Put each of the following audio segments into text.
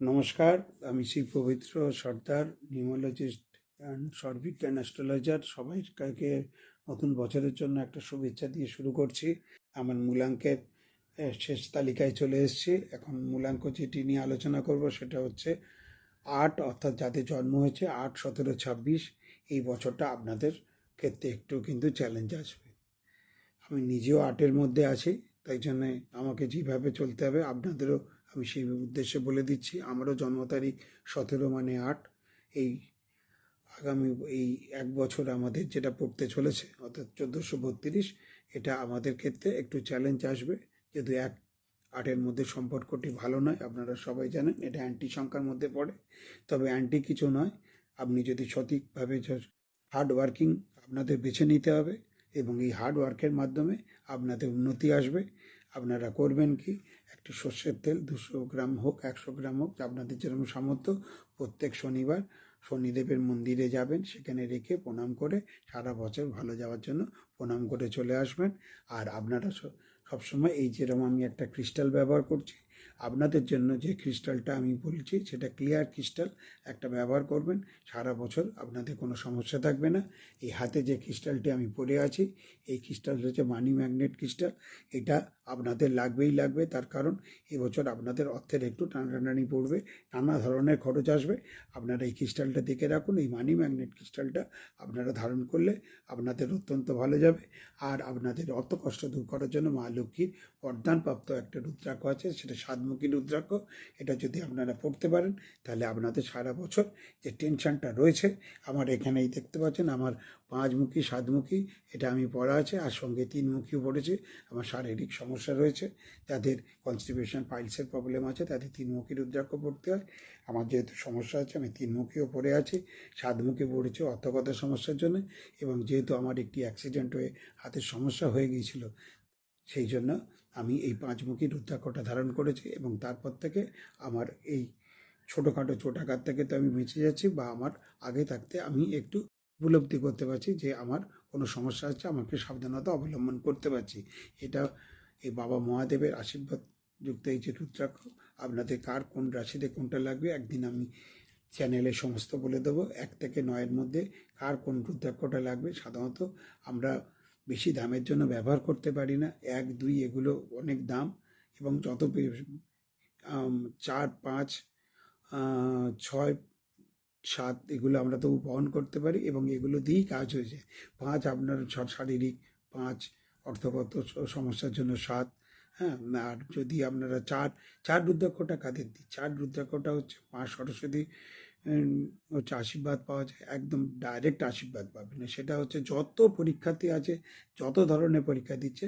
নমস্কার, আমি Shri Pabitra Sardar, numerologist and সর্বিজ্ঞান অ্যাস্ট্রোলজার সবাইকে নতুন বছরের জন্য একটা শুভেচ্ছা দিয়ে শুরু করছি। আমার মূলাঙ্কের শেষ তালিকায় চলে এসেছি। এখন মূলাঙ্ক যেটি নিয়ে আলোচনা করব সেটা হচ্ছে আট, অর্থাৎ যাদের জন্ম হয়েছে আট, সতেরো, ছাব্বিশ, এই বছরটা আপনাদের ক্ষেত্রে একটু কিন্তু চ্যালেঞ্জ আসবে। আমি নিজেও আটের মধ্যে আছি, তাই জন্যে আমাকে যেভাবে চলতে হবে, আপনাদেরও আমি সেই উদ্দেশ্যে বলে দিচ্ছি, আমারও জন্ম তারিখ সতেরো মানে আট। এই আগামী, এই এক বছর আমাদের যেটা পড়তে চলেছে, অর্থাৎ চোদ্দোশো বত্রিশ, এটা আমাদের ক্ষেত্রে একটু চ্যালেঞ্জ আসবে। যেহেতু এক আটের মধ্যে সম্পর্কটি ভালো নয়, আপনারা সবাই জানেন, এটা অ্যান্টি সংখ্যার মধ্যে পড়ে। তবে অ্যান্টি কিছু নয়, আপনি যদি সঠিকভাবে হার্ড ওয়ার্কিং আপনাদের বেছে নিতে হবে এবং এই হার্ড ওয়ার্কের মাধ্যমে আপনাদের উন্নতি আসবে। আপনারা করবেন কি? একটি সর্ষের তেল দুশো গ্রাম হোক, একশো গ্রাম হোক আপনাদের যেরকম সামর্থ্য, প্রত্যেক শনিবার শনিদেবের মন্দিরে যাবেন, সেখানে রেখে প্রণাম করে সারা বছর ভালো যাওয়ার জন্য প্রণাম করে চলে আসবেন। আর আপনারা সবসময় এই যেরকম আমি একটা ক্রিস্টাল ব্যবহার করছি আপনাদের জন্য যে ক্রিস্টালটা আমি বলছি, সেটা ক্লিয়ার ক্রিস্টাল। একটা ব্যবহার করবেন, সারা বছর আপনাদের কোনো সমস্যা থাকবে না। এই হাতে যে ক্রিস্টালটি আমি পরে আছি, এই ক্রিস্টাল হচ্ছে মানি ম্যাগনেট ক্রিস্টাল। এটা আপনাদের লাগবেই লাগবে, তার কারণ এবছর আপনাদের অর্থের একটু টানাটানি পড়বে, নানা ধরনের খরচ আসবে। আপনারা এই ক্রিস্টালটা দেখে রাখুন, এই মানি ম্যাগনেট ক্রিস্টালটা আপনারা ধারণ করলে আপনাদের অত্যন্ত ভালো যাবে। আর আপনাদের অর্থ কষ্ট দূর করার জন্য মা লক্ষ্মীর বরদানপ্রাপ্ত একটা রুদ্রাক্ষ আছে, সেটা সাতমুখী রুদ্রাক্ষ এটা যদি আপনারা পড়তে পারেন, তাহলে আপনাদের সারা বছর যে টেনশনটা রয়েছে, আমার এখানেই দেখতে পাচ্ছেন, আমার পাঁচমুখী, সাতমুখী, এটা আমি পড়া আছে, আর সঙ্গে তিনমুখীও পড়েছি, আমার শারীরিক সমস্যা রয়েছে, যাদের কনস্টিপেশন পাইলসের প্রবলেম আছে, তাদের তিনমুখী রুদ্রাক্ষ পড়তে হয়, আমার যেহেতু সমস্যা আছে, আমি তিনমুখীও পড়ে আছি, সাতমুখী পড়েছি অর্থগত সমস্যার জন্য, এবং যেহেতু আমার একটি অ্যাক্সিডেন্ট হয়ে হাতের সমস্যা হয়ে গিয়েছিল, সেই জন্য আমি এই পাঁচমুখী রুদ্রাক্ষটা ধারণ করেছি এবং তারপর থেকে আমার এই ছোটোখাটো চোটাঘাত থেকে তো আমি বেঁচে যাচ্ছি বা আমার আগে থাকতে আমি একটু উপলব্ধি করতে পারছি যে আমার কোনো সমস্যা আছে, আমাকে সাবধানতা অবলম্বন করতে পারছি। এটা এই বাবা মহাদেবের আশীর্বাদ যুক্ত এই যে রুদ্রাক্ষ, আপনাদের কার কোন রাশিতে কোনটা লাগবে একদিন আমি চ্যানেলে সমস্ত বলে দেবো। এক থেকে নয়ের মধ্যে কার কোন রুদ্রাক্ষটা লাগবে? সাধারণত আমরা বেশি দামের জন্য ব্যবহার করতে পারি না। এক, দুই এগুলো অনেক দাম এবং যত চার, পাঁচ ছয়, সাত এগুলো আমরা তবু বহন করতে পারি এবং এগুলো দিয়েই কাজ হয়ে যায় পাঁচ আপনার শারীরিক, পাঁচ অর্থগত সমস্যার জন্য সাত হ্যাঁ আর যদি আপনারা চার চার রুদ্রাক্ষটা কাদের দিই? চার রুদ্রাক্ষটা হচ্ছে মা সরস্বতী হচ্ছে আশীর্বাদ পাওয়া যায়, একদম ডাইরেক্ট আশীর্বাদ পাবে না। সেটা হচ্ছে যত পরীক্ষার্থী আছে, যত ধরনের পরীক্ষা দিচ্ছে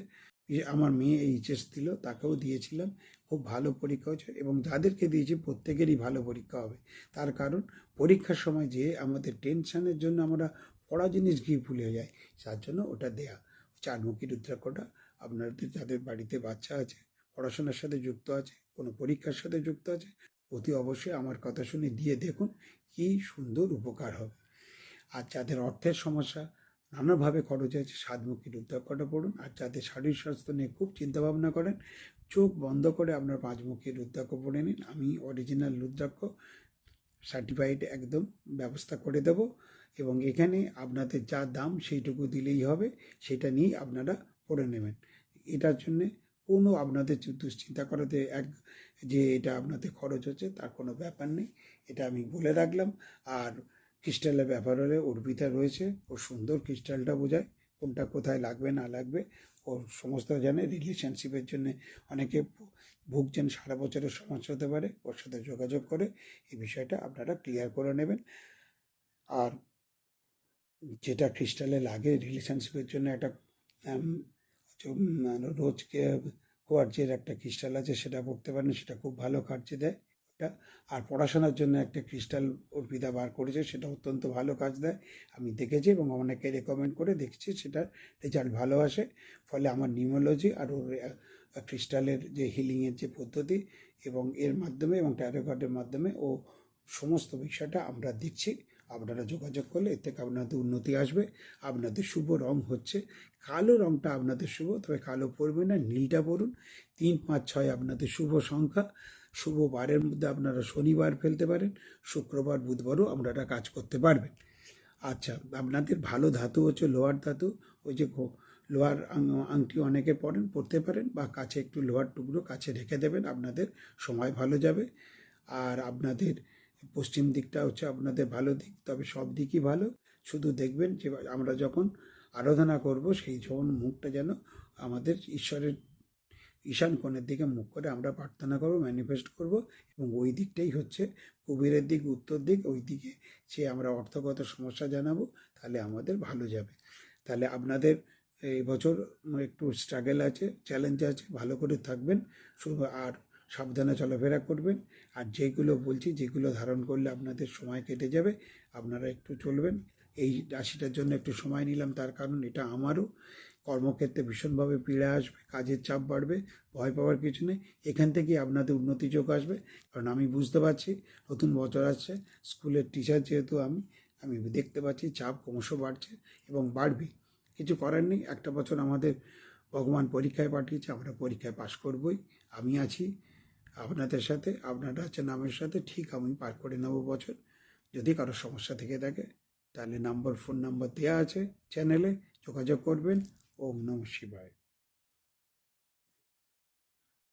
আমার মেয়ে এইচএস দিল, তাকেও দিয়েছিলাম, খুব ভালো পরীক্ষা হয়েছে এবং যাদেরকে দিয়েছি প্রত্যেকেরই ভালো পরীক্ষা হবে। তার কারণ পরীক্ষার সময় যে আমাদের টেনশনের জন্য আমরা পড়া জিনিস গিয়ে ভুলে যাই তার জন্য ওটা দেয়া। চারমুখী রুদ্রাক্ষটা, আপনাদের যাদের বাড়িতে বাচ্চা আছে, পড়াশোনার সাথে যুক্ত আছে, কোনো পরীক্ষার সাথে যুক্ত আছে অতি অবশ্যই আমার কথা শুনে দিয়ে দেখুন কি সুন্দর উপকার হবে। আর যাদের অর্থের সমস্যা, নানাভাবে খরচ আছে সাতমুখী রুদ্রাক্ষটা পড়ুন। আর যাদের শারীরিক স্বাস্থ্য নিয়ে খুব চিন্তাভাবনা করেন, চোখ বন্ধ করে আপনার পাঁচমুখী রুদ্রাক্ষ পড়ে নিন। আমি অরিজিনাল রুদ্রাক্ষ সার্টিফাইড একদম ব্যবস্থা করে দেব এবং এখানে আপনাদের যা দাম সেইটুকু দিলেই হবে, সেটা নিয়েই আপনারা পড়ে নেবেন। এটার জন্যে কোনো আপনাদের দুশ্চিন্তা করাতে এক, যে এটা আপনাদের খরচ হচ্ছে, তার কোনো ব্যাপার নেই। এটা আমি বলে রাখলাম। আর ক্রিস্টালের ব্যাপার হলে অর্পিতা রয়েছে। ও সুন্দর ক্রিস্টালটা বোঝায়, কোনটা কোথায় লাগবে, না লাগবে। ও সমস্ত জানে, রিলেশনশিপের জন্য অনেকে ভুগছেন, সারা বছরের সমস্যা হতে পারে, ওর সাথে যোগাযোগ করে। এই বিষয়টা আপনারা ক্লিয়ার করে নেবেন। আর যেটা ক্রিস্টালে লাগে, রিলেশনশিপের জন্য একটা উম, রোজকে কোয়ার্জের একটা ক্রিস্টাল আছে সেটা পড়তে পারেন সেটা খুব ভালো কার্যে দেয় ওটা। আর পড়াশোনার জন্য একটা ক্রিস্টাল অর্পিতা বার করেছে সেটা অত্যন্ত ভালো কাজ দেয়। আমি দেখেছি এবং অনেকে রেকমেন্ড করে দেখছি সেটার রেজাল্ট ভালো আসে। ফলে আমার নিউমোলজি আর ওর ক্রিস্টালের যে হিলিংয়ের যে পদ্ধতি এবং এর মাধ্যমে এবং ট্যারোকার্ডের মাধ্যমে ও সমস্ত বিষয়টা আমরা দিচ্ছি আপনারা যোগাযোগ করলে এর থেকে আপনাদের উন্নতি আসবে, আপনাদের শুভ রং হচ্ছে। কালো রংটা আপনাদের শুভ, তবে কালো পরবে না, নীলটা পরুন। তিন, পাঁচ, ছয় আপনাদের শুভ সংখ্যা। শুভ বারের মধ্যে আপনারা শনিবার ফেলতে পারেন, শুক্রবার, বুধবারও আপনারা কাজ করতে পারবেন। আচ্ছা আপনাদের ভালো ধাতু হচ্ছে লোহার ধাতু, ওই যে লোহার আংটি অনেকে পরেন, পরতে পারেন বা কাছে একটু লোহার টুকরো কাছে রেখে দেবেন, আপনাদের সময় ভালো যাবে। আর আপনাদের পশ্চিম দিকটা হচ্ছে আপনাদের ভালো দিক, তবে সব দিকই ভালো। শুধু দেখবেন যে আমরা যখন আরাধনা করব, সেই যখন মুখটা যেন আমাদের ঈশ্বরের ঈশান কোণের দিকে মুখ করে আমরা প্রার্থনা করব ম্যানিফেস্ট করব এবং ওই দিকটাই হচ্ছে কুবেরের দিক, উত্তর দিক। ওই দিকে সে আমরা অর্থগত সমস্যা জানাব, তাহলে আমাদের ভালো যাবে। তাহলে আপনাদের এই বছর একটু স্ট্রাগল আছে চ্যালেঞ্জ আছে, ভালো করে থাকবেন। শুধু আর সাবধানে চলাফেরা করবেন। আর যেগুলো বলছি, যেগুলো ধারণ করলে আপনাদের সময় কেটে যাবে, আপনারা একটু চলবেন। এই রাশিটার জন্য একটু সময় নিলাম, তার কারণ এটা আমারও। কর্মক্ষেত্রে ভীষণভাবে পীড়া আসবে, কাজের চাপ বাড়বে, ভয় পাওয়ার কিছু নেই। এখান থেকেই আপনাদের উন্নতি যোগ আসবে। কারণ আমি বুঝতে পারছি, নতুন বছর আসছে, স্কুলের টিচার যেহেতু আমি আমি দেখতে পাচ্ছি চাপ ক্রমশ বাড়ছে এবং বাড়বে। কিছু করার নেই, একটা বছর আমাদের ভগবান পরীক্ষায় পাঠিয়েছে, আমরা পরীক্ষায় পাশ করবই। আমি আছি আপনাদের সাথে, আপনার আছে নামের সাথে, ঠিক আমি পার করে নেব বছর। যদি কারও সমস্যা থেকে থাকে, তাহলে নাম্বার ফোন নাম্বার দেওয়া আছে চ্যানেলে যোগাযোগ করবেন। ওম নম শিবায়।